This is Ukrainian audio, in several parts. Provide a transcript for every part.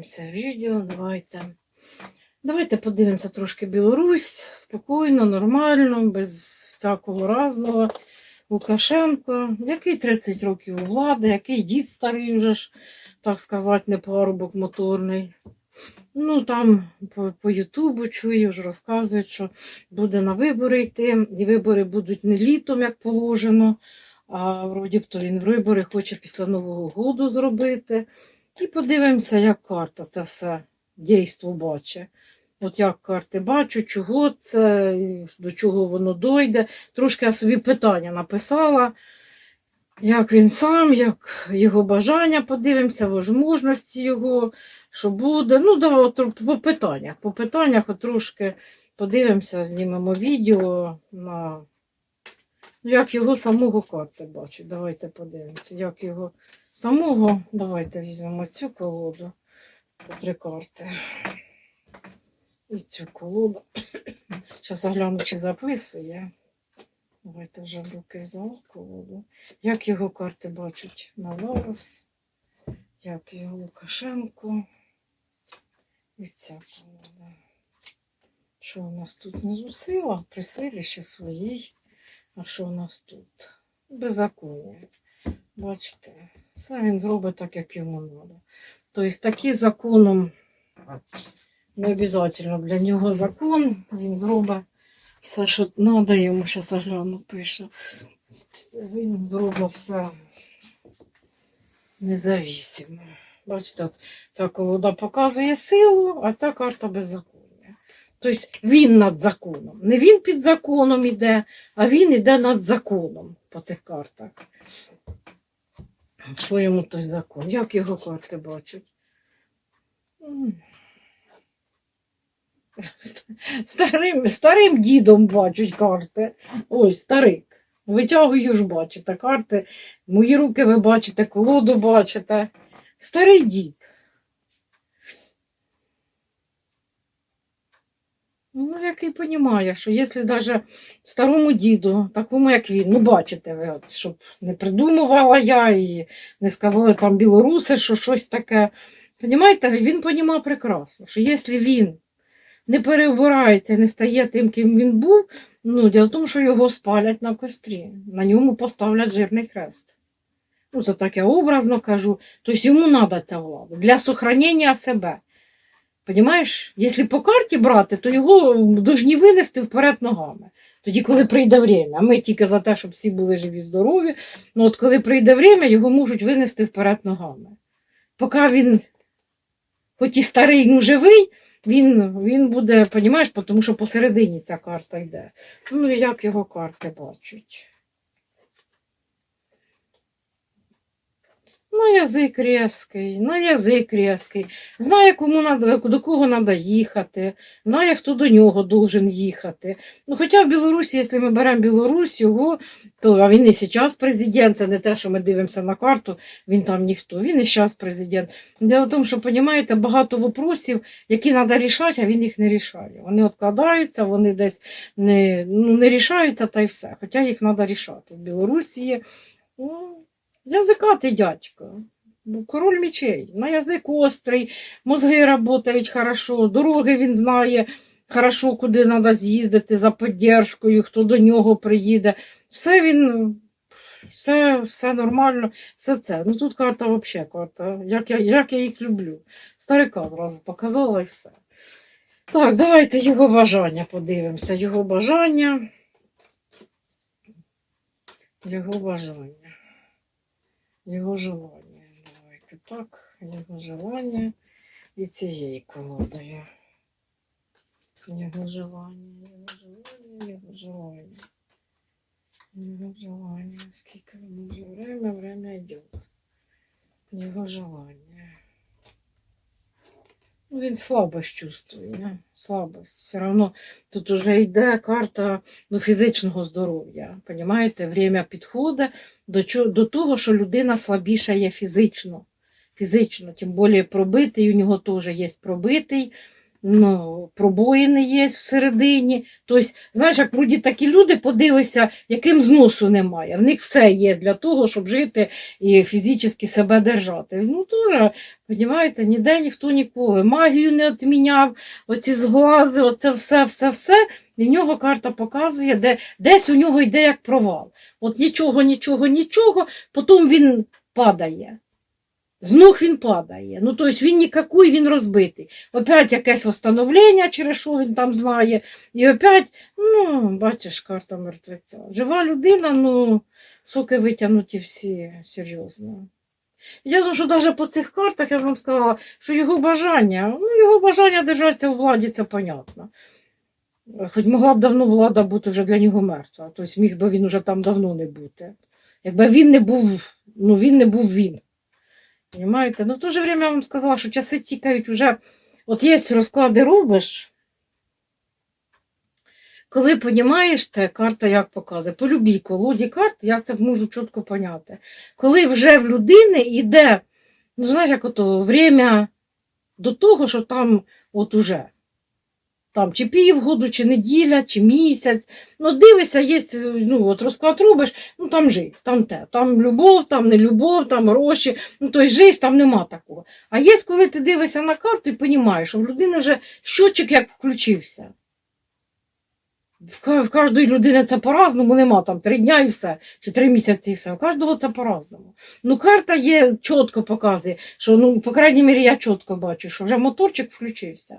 Подивимося відео, давайте. Давайте подивимося трошки Білорусь, спокійно, нормально, без всякого разного. Лукашенко, який 30 років у влади, який дід старий вже ж, так сказати, не парубок моторний. Ну, там по, по Ютубу чую, вже розказують, що буде на вибори йти, і вибори будуть не літом, як положено, а вроді б то він вибори хоче після Нового року зробити. І подивимося, як карта це все дійство бачить. От як карти бачу, чого це, до чого воно дойде. Трошки я собі питання написала, як він сам, як його бажання, подивимося, можливості його, що буде. Ну, давай по питаннях. По питаннях от трошки подивимося, знімемо відео на ну, як його самого карти бачать. Давайте подивимося, як його самого. Давайте візьмемо цю колоду по три карти. І цю колоду. Зараз загляну, чи записує. Давайте вже в руки взяла колоду. Як його карти бачать на зараз? Як його Лукашенко? І ця колода. Що у нас тут внизу сила? При силі ще своїй. А що у нас тут? Беззаконня. Бачите, все він зробить так, як йому треба. Тобто такий законом не обов'язково для нього закон. Він зробить все, що треба, йому зараз огляну пише. Він зробить все независимо. Бачите, от ця колода показує силу, а ця карта беззаконня. Тобто він над законом. Не він під законом іде, а він іде над законом по цих картах. Що йому той закон? Як його карти бачать? Старим, старим дідом бачать карти. Ой, старик. Витягую ж бачите карти. Мої руки ви бачите, колоду бачите. Старий дід. Ну, який понімає, що якщо навіть старому діду, такому як він, ну бачите ви, от, щоб не придумувала я і не сказали там білоруси, що щось таке. Понімаєте, він понімав прекрасно, що якщо він не переобирається, не стає тим, ким він був, ну, діло в тому, що його спалять на кострі, на ньому поставлять жирний хрест. Ну, це так я образно кажу. Тобто йому треба ця влада для сохранення себе. Понимаєш, якщо по карті брати, то його повинні винести вперед ногами. Тоді, коли прийде время. Ми тільки за те, щоб всі були живі, здорові. Ну от коли прийде время, його можуть винести вперед ногами. Поки він, хоч і старий, ну живий, він, він буде, понімаєш, тому що посередині ця карта йде. Ну, як його карти бачать. На язик різкий, на язик різкий. Знає, кому надо, до кого треба їхати, знає, хто до нього должен їхати. Ну, хоча в Білорусі, якщо ми беремо Білорусь, його, то а він і зараз президент, це не те, що ми дивимося на карту, він там ніхто, він і зараз президент. Дело в тому, що, розумієте, багато вопросів, які треба рішати, а він їх не рішає. Вони відкладаються, вони десь не, ну, не рішаються, та й все. Хоча їх треба рішати. В Білорусі. Ну, Язикатий дядько. Ну, Король мечей. На язик острий, мозги працюють хорошо, дороги він знає хорошо, куди треба з'їздити за підтримкою, хто до нього приїде. Все він, все, все нормально, все це. Ну тут карта взагалі карта. Як я, як я їх люблю. Старика зразу показала і все. Так, давайте його бажання подивимося. Його бажання. Його бажання. Його желання. Давайте так. Його желання і цією колодою. Його желання, його желання, його желання. Желання. Скільки він може время, время йде. Його желання. Ну, він слабость чувствує, не? слабость. Все одно тут уже йде карта ну, фізичного здоров'я. Понімаєте, время підходить до, до того, що людина слабіша є фізично. Фізично, тим більше пробитий, у нього теж є пробитий. Ну, пробоїни є всередині. Тобто, знаєш, як вроді такі люди, подивися, яким зносу немає. В них все є для того, щоб жити і фізично себе держати. Ну, теж, розумієте, ніде ніхто ніколи. Магію не відміняв, оці зглази, оце все, все, все. І в нього карта показує, де десь у нього йде як провал. От нічого, нічого, нічого, потім він падає. Знов він падає. Ну, тобто він нікакий, він розбитий. Опять якесь встановлення, через що він там знає. І опять, ну, бачиш, карта мертвеця. Жива людина, ну, соки витягнуті всі серйозно. Я думаю, що навіть по цих картах я вам сказала, що його бажання, ну, його бажання держатися у владі, це понятно. Хоч могла б давно влада бути вже для нього мертва. Тобто міг би він уже там давно не бути. Якби він не був, ну він не був він. Понимаєте? Ну, в то же время я вам сказала, що часи тікають уже. От є розклади робиш. Коли понімаєш те, карта як показує, по любій колоді карт, я це можу чітко поняти. Коли вже в людини йде, ну знаєш, як ото время до того, що там от уже. Там чи півгоду, чи неділя, чи місяць. Ну, дивишся, є ну, от розклад робиш, ну там жизнь, там те, там любов, там не любов, там гроші, ну той жизнь, там нема такого. А є, коли ти дивишся на карту і розумієш, що в людини вже щочик як включився. В кожної людини це по-разному, нема там три дня і все, чи три місяці і все. У кожного це по-разному. Ну, карта є, чітко показує, що, ну, по крайній мірі, я чітко бачу, що вже моторчик включився.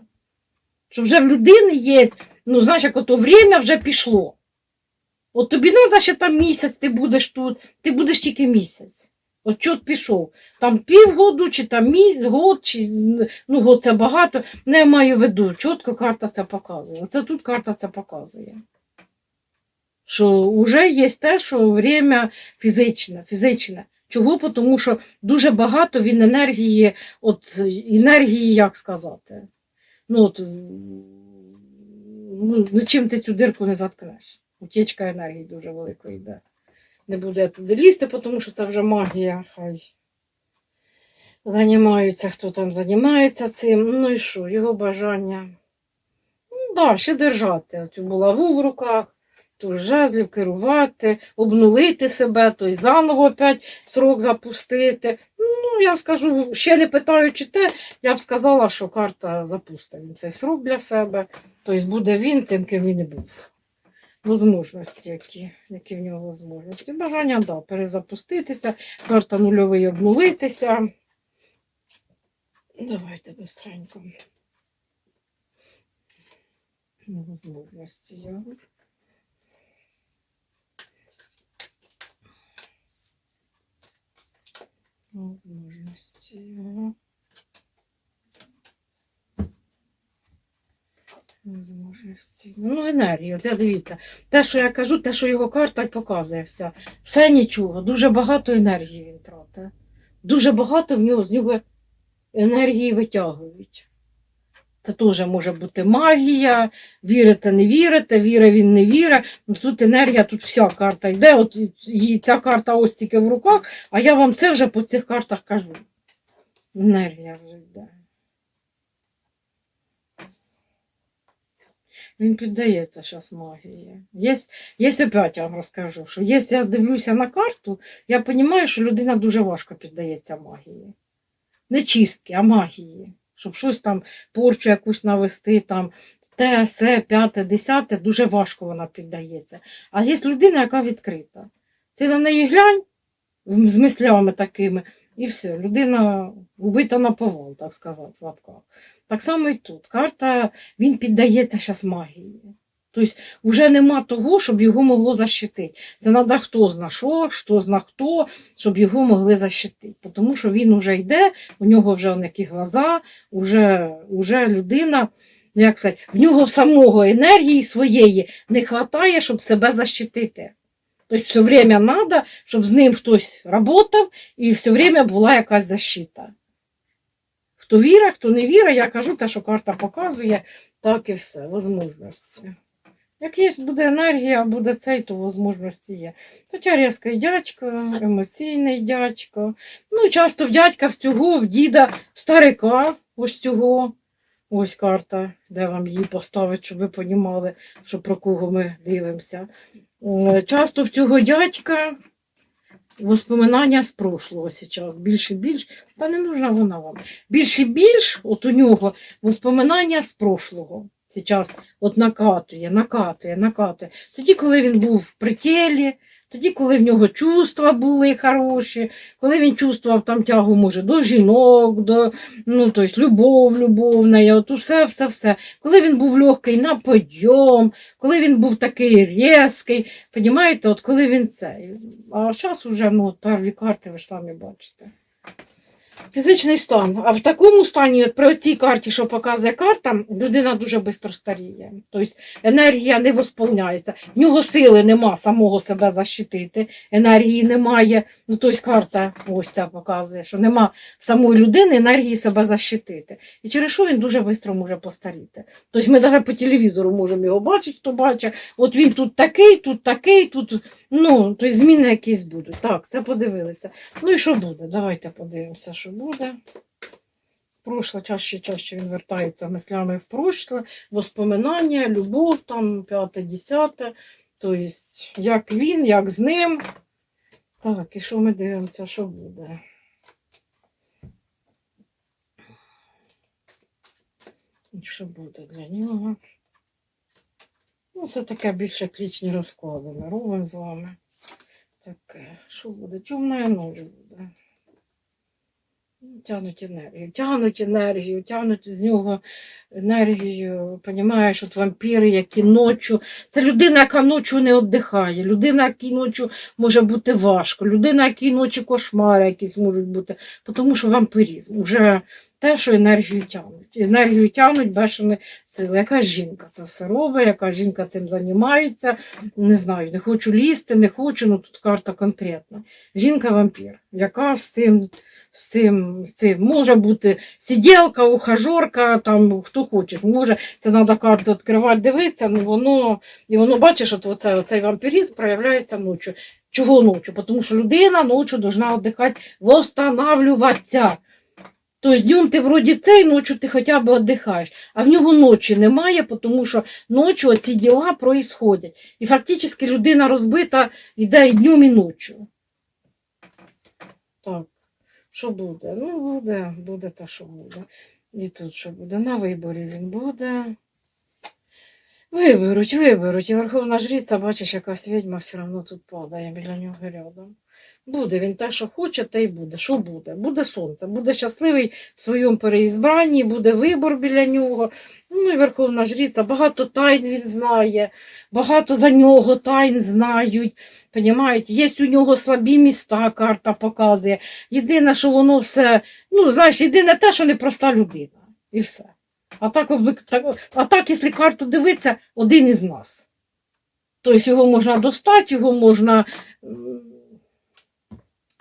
Що вже в людини є, ну, знаєш, як ото время вже пішло. От тобі треба ще там місяць, ти будеш тут, ти будеш тільки місяць. От чот пішов. Там півгоду, чи там місяць, год, чи ну, год це багато. Не маю в виду. Чітко карта це показує. Оце тут карта це показує. Що вже є те, що время фізичне, фізичне. Чого? Тому що дуже багато він енергії, от енергії, як сказати. Ну, от, ну, нічим ти цю дирку не заткнеш. Утічка енергії дуже великої йде. Не буде туди лізти, тому що це вже магія. Хай займаються, хто там займається цим. Ну і що, його бажання. Ну, да, ще держати цю булаву в руках, ту жезлів керувати, обнулити себе, то й заново опять срок запустити. Я скажу, ще не питаючи те, я б сказала, що карта запустить він цей срок для себе. Тобто буде він тим, ким він і був. Возможності, які, які в нього возможності. Бажання, да, перезапуститися, карта нульовий обнулитися. Давайте быстренько. Возможності його. Возможності його. Возможності. Ну, енергія, От дивіться. Те, що я кажу, те, що його карта показує все. Все нічого. Дуже багато енергії він тратить. Дуже багато в нього з нього енергії витягують. Це теж може бути магія, вірите, не вірите, віра він не віра. Ну, тут енергія, тут вся карта йде. От і ця карта ось тільки в руках, а я вам це вже по цих картах кажу. Енергія вже йде. Він піддається зараз магії. Є, є опять я вам розкажу, що є, я дивлюся на карту, я розумію, що людина дуже важко піддається магії. Не чистки, а магії. Щоб щось там, порчу якусь навести, там, те, се, п'яте, десяте, дуже важко вона піддається. А є людина, яка відкрита. Ти на неї глянь з мислями такими, і все, людина убита на повал, так сказати, в лапках. Так само і тут. Карта, він піддається зараз магії. Тобто вже нема того, щоб його могло защитити. Це треба хто зна що, що зна хто, щоб його могли защитити. Тому що він вже йде, у нього вже які глаза, вже, вже людина, ну, як сказати, в нього самого енергії своєї не вистачає, щоб себе защитити. Тобто все время треба, щоб з ним хтось працював і все время була якась защита. Хто віра, хто не віра, я кажу те, що карта показує, так і все, возможності. Як є буде енергія, буде цей, то можливості є. Хоча різкий дядько, емоційний дядько. Ну, часто в дядька в цього, в діда, в старика ось цього. Ось карта, де вам її поставити, щоб ви розуміли, що про кого ми дивимося. Е, Часто в цього дядька воспоминання з прошлого зараз. Більше більш, та не нужна вона вам. Більше більш, от у нього воспоминання з прошлого. Зараз от накатує, накатує, накатує. Тоді, коли він був в притілі, тоді, коли в нього чувства були хороші, коли він чувствував там тягу, може, до жінок, до ну, тобто, любов, любовна, от усе, все, все. Коли він був легкий на подйом, коли він був такий різкий, понімаєте, от коли він це. А зараз уже ну, от перві карти, ви ж самі бачите. Фізичний стан. А в такому стані, от при цій карті, що показує карта, людина дуже швидко старіє. Тобто енергія не восполняється. В нього сили нема самого себе защитити, енергії немає. Ну, тобто карта ось ця показує, що нема самої людини енергії себе защитити. І через що він дуже швидко може постаріти. Тобто ми навіть по телевізору можемо його бачити, хто бачить. От він тут такий, тут такий, тут ну, тобто зміни якісь будуть. Так, це подивилися. Ну і що буде? Давайте подивимося, що буде. Прошле, чаще чаще він вертається мислями в прошле, воспоминання, любов, там, п'яте, десяте. Тобто, як він, як з ним. Так, і що ми дивимося, що буде? І що буде для нього? Ну, це таке більше клічні розклади. Ми робимо з вами. Таке, що буде? Темна ніч буде. Тягнуть енергію, тягнуть енергію, тягнуть з нього енергію. Понімаєш, от вампіри, які ночі. Це людина, яка ночі не віддихає, людина, якій ночі може бути важко, людина, якій ночі кошмари якісь можуть бути, тому що вампірізм. Уже те, що енергію тягнуть. Енергію тягнуть бешені сили. Яка жінка це все робить, яка жінка цим займається. Не знаю, не хочу лізти, не хочу, ну тут карта конкретна. Жінка-вампір, яка з цим, з цим, з цим може бути сиділка, ухажорка, там хто хоче. Може, це треба карту відкривати, дивитися, ну воно, і воно бачиш, от оце, оцей вампірізм проявляється ночі. Чого ночі? Тому що людина ночі повинна віддихати, восстанавливатися. Тобто днем ти вроді цей, ночі ти хоча б віддихаєш, а в нього ночі немає, тому що ночі ці діла проїсходять. І фактично людина розбита йде і днем, і ночі. Так, що буде? Ну, буде, буде те, що буде. І тут що буде? На виборі він буде. Виберуть, виберуть. І Верховна Жриця, бачиш, якась відьма все одно тут падає біля нього рядом. Буде він те, що хоче, те й буде. Що буде? Буде сонце, буде щасливий в своєму переізбранні, буде вибор біля нього. Ну і Верховна Жриця, багато тайн він знає, багато за нього тайн знають. Понімаєте? Є у нього слабі міста, карта показує. Єдине, що воно все, ну, знаєш, єдине те, що непроста людина. І все. А так, а так, якщо карту дивитися, один із нас. Тобто його можна достати, його можна.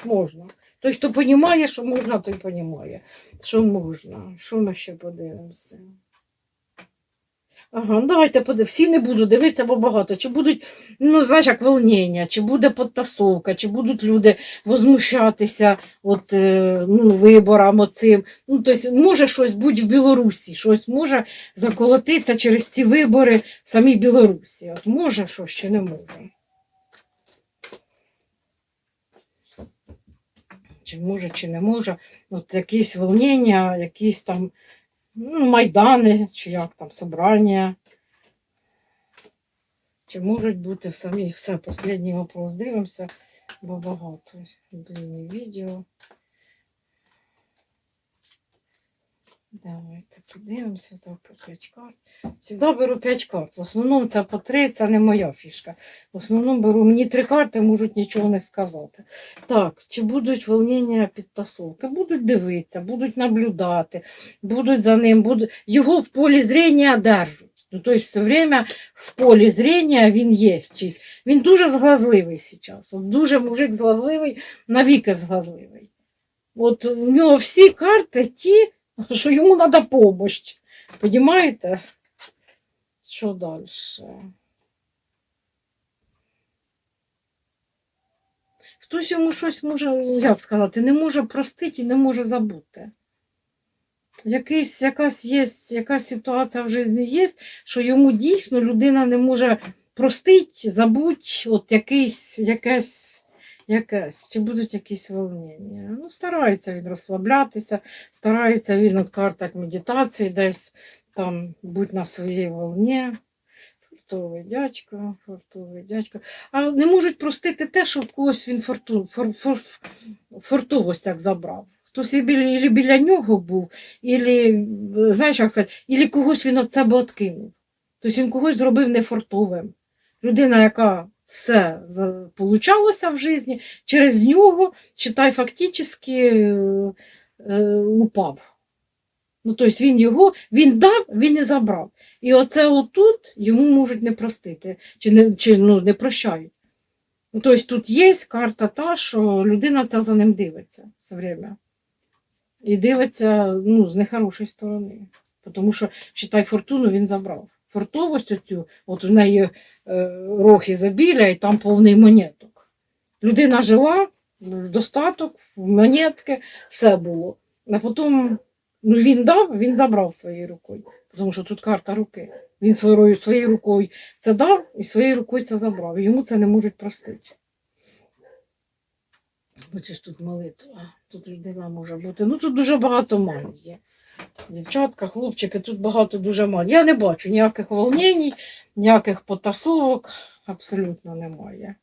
Можна. Той, хто розуміє, що можна, той розуміє, що можна. Що ми ще подивимося? Ага, ну давайте подивимося. Всі не буду дивитися, бо багато. Чи будуть, ну, знаєш, як волнення, чи буде підтасовка, чи будуть люди возмущатися от, е, ну, виборам оцим. Ну, тобто, може щось бути в Білорусі, щось може заколотитися через ці вибори в самій Білорусі. От може щось чи не може. Чи може, чи не може. От якісь волнення, якісь там ну, майдани, чи як там, собрання. Чи можуть бути в самій все, останній вопрос дивимося, бо багато длинні відео. Давайте подивимося, так, по 5 карт. Завжди беру 5 карт. В основному це по 3, це не моя фішка. В основному беру, мені 3 карти можуть нічого не сказати. Так, чи будуть волнення підтасовки? Будуть дивитися, будуть наблюдати, будуть за ним, будуть... його в полі зрення держать. Ну, тобто все время в полі зрення він є. Він дуже зглазливий зараз. Дуже мужик зглазливий, навіки зглазливий. От в нього всі карти ті, що йому треба допомога. Понімаєте? Що далі? Хтось йому щось може, як сказати, не може простити і не може забути. якийсь, якась є, якась ситуація в житті є, що йому дійсно людина не може простить, забудь, от якийсь, якесь, якесь, чи будуть якісь волнення. Ну, старається він розслаблятися, старається він от медитації десь там будь на своїй волні. Фортовий дядько, фортовий дядько. А не можуть простити те, що в когось він форту, фор, фор, фортовость як забрав. Хтось і біля, ілі біля нього був, ілі, знаєш, як сказати, ілі когось він від себе откинув. Тобто він когось зробив нефортовим. Людина, яка все получалося в житті, через нього, читай, фактично е, упав. Ну, тобто він його, він дав, він і забрав. І оце отут йому можуть не простити, чи не, чи, ну, не прощають. Тобто тут є карта та, що людина ця за ним дивиться все время. І дивиться ну, з нехорошої сторони. Тому що, читай, фортуну він забрав. Фортовость оцю, от в неї рог ізобілля, і там повний монеток. Людина жила, достаток, монетки, все було. А потім ну, він дав, він забрав своєю рукою. Тому що тут карта руки. Він своєю, своєю рукою це дав і своєю рукою це забрав. Йому це не можуть простити. Бачиш, тут молитва. Тут людина може бути. Ну тут дуже багато ман є. Дівчатка, хлопчики, тут багато дуже ман. Я не бачу ніяких волнень, ніяких потасовок. Абсолютно немає.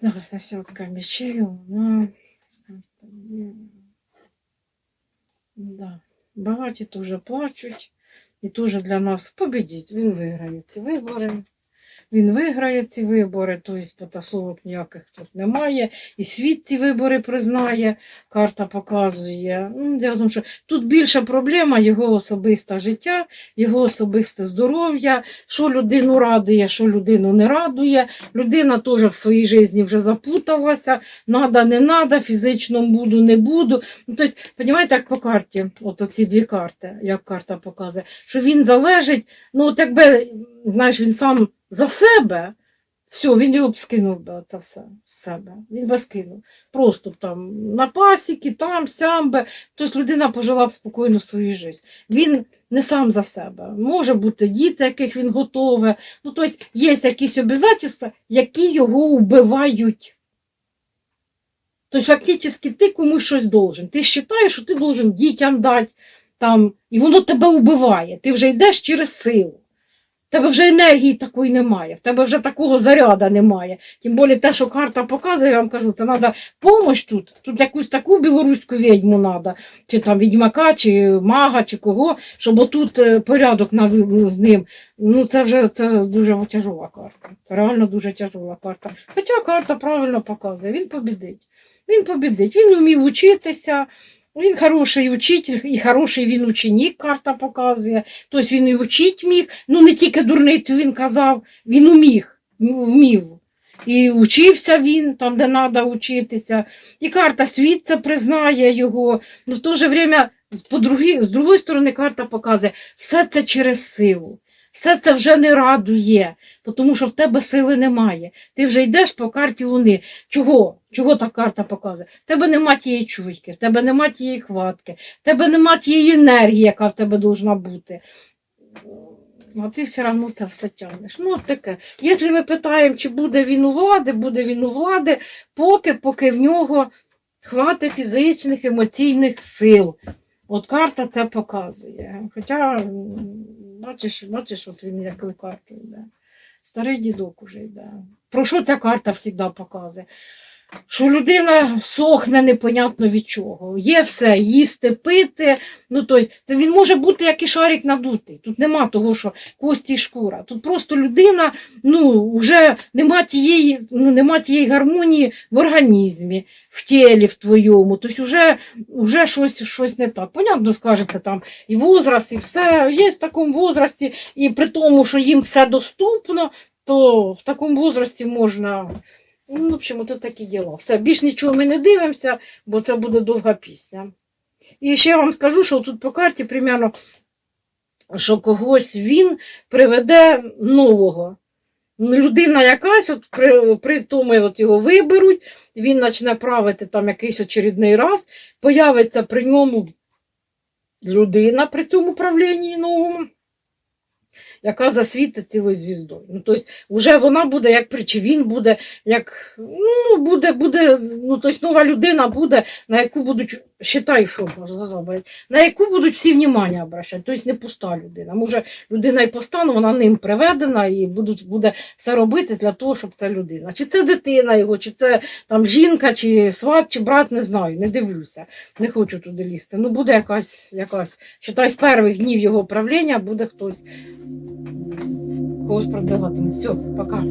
Зараз мечей. Вона... Да. Багаті теж плачуть. І теж для нас побідіть. Він виграє ці вибори. Він виграє ці вибори, тобто потасовок ніяких тут немає. І світ ці вибори признає, карта показує. Ну, дело в що тут більша проблема його особисте життя, його особисте здоров'я, що людину радує, що людину не радує. Людина теж в своїй житті вже запуталася, надо, не надо, фізично буду, не буду. Ну, тобто, розумієте, як по карті, от оці дві карти, як карта показує, що він залежить, ну, от якби, знаєш, він сам за себе, все, він його б скинув би це все з себе. Він би скинув. Просто там на пасіки, там, сям би. Тобто людина пожила б спокійно свою життя. Він не сам за себе. Може бути діти, яких він готове. Ну, тобто є якісь обов'язки, які його вбивають. Тобто, фактично, ти комусь щось должен. Ти вважаєш, що ти должен дітям дати, там, і воно тебе вбиває. Ти вже йдеш через силу. Тебе вже енергії такої немає, в тебе вже такого заряду немає. Тим більше те, що карта показує, я вам кажу, це треба допомога тут. Тут якусь таку білоруську відьму треба, чи там відьмака, чи мага, чи кого, щоб отут е, порядок з ним. Ну, це вже це дуже тяжова карта. Це реально дуже тяжова карта. Хоча карта правильно показує, він побідить. Він побідить, він вмів вчитися. Він хороший учитель і хороший він ученик, карта показує. Тобто він і учить міг, ну не тільки дурницю він казав, він уміг, вмів. І учився він там, де треба вчитися. І карта світ признає його. Ну в то же время, по другі, з другої сторони, карта показує, все це через силу. Все це вже не радує, тому що в тебе сили немає. Ти вже йдеш по карті Луни. Чого? Чого та карта показує? В тебе нема тієї чуйки, в тебе нема тієї хватки, в тебе нема тієї енергії, яка в тебе повинна бути. А ти все одно це все тягнеш. Ну, таке. Якщо ми питаємо, чи буде він у влади, буде він у влади, поки, поки в нього хватить фізичних, емоційних сил. От карта це показує. Хоча, бачиш, бачиш, от він якою картою йде. Старий дідок уже йде. Про що ця карта завжди показує? Що людина сохне непонятно від чого. Є все, їсти, пити. Ну, тобто, це він може бути як і шарик надутий. Тут нема того, що кості і шкура. Тут просто людина, ну, вже нема тієї, ну, нема тієї гармонії в організмі, в тілі в твоєму. Тобто вже, вже щось, щось не так. Понятно, скажете, там і возраст, і все є в такому возрасті, і при тому, що їм все доступно, то в такому возрасті можна. Ну, в общем, тут такі діла. Все, більш нічого ми не дивимося, бо це буде довга пісня. І ще я вам скажу, що тут по карті примерно, що когось він приведе нового. Людина якась, от при, при тому от його виберуть, він почне правити там якийсь очередний раз, появиться при ньому людина при цьому правлінні новому, яка засвітить цілою звіздою. Ну, тобто, вже вона буде як при- чи він буде, як ну, буде, буде, ну, тобто нова людина буде, на яку будуть, считай, що на яку будуть всі внимання обращати. Тобто не пуста людина. Може, людина і поста, але вона ним приведена і будуть, буде все робити для того, щоб це людина. Чи це дитина його, чи це там жінка, чи сват, чи брат, не знаю, не дивлюся. Не хочу туди лізти. Ну, буде якась, якась, считай, з перших днів його правління буде хтось когось продвигатиме. Все, пока.